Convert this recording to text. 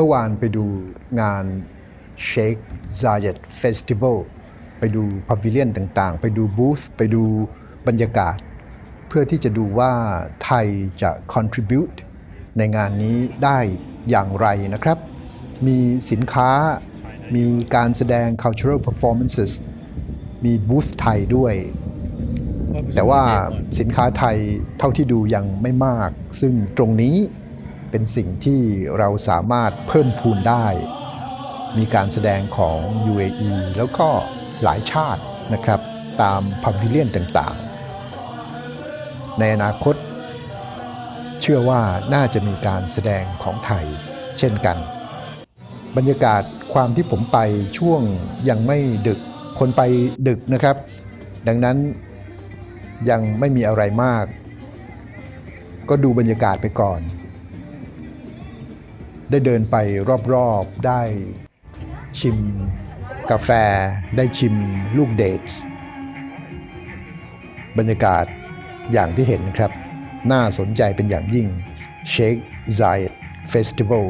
เมื่อวานไปดูงาน Sheikh Zayed Festival ไปดูพาวิเลียนต่างๆ ไปดูบูธไปดูบรรยากาศ เพื่อที่จะดูว่าไทยจะ contribute ในงานนี้ได้อย่างไรนะครับ มีสินค้า มีการแสดง cultural performances มีบูธไทยด้วย แต่ว่าสินค้าไทยเท่าที่ดูยังไม่มาก ซึ่งตรงนี้ เป็นสิ่งที่เราสามารถเพิ่มพูนได้ มีการแสดงของ UAE แล้วก็หลายชาตินะครับตามพาวิเลียนต่างๆ ในอนาคต เชื่อว่าน่าจะมีการแสดงของไทยเช่นกัน บรรยากาศความที่ผมไปช่วงยังไม่ดึกคนไปดึกนะครับ ดังนั้นยังไม่มีอะไรมาก ก็ดูบรรยากาศไปก่อน ได้เดินไปรอบๆ ได้ชิมกาแฟ ได้ชิมลูกเดทบรรยากาศอย่างที่เห็นครับ น่าสนใจเป็นอย่างยิ่ง Sheikh Zayed Festival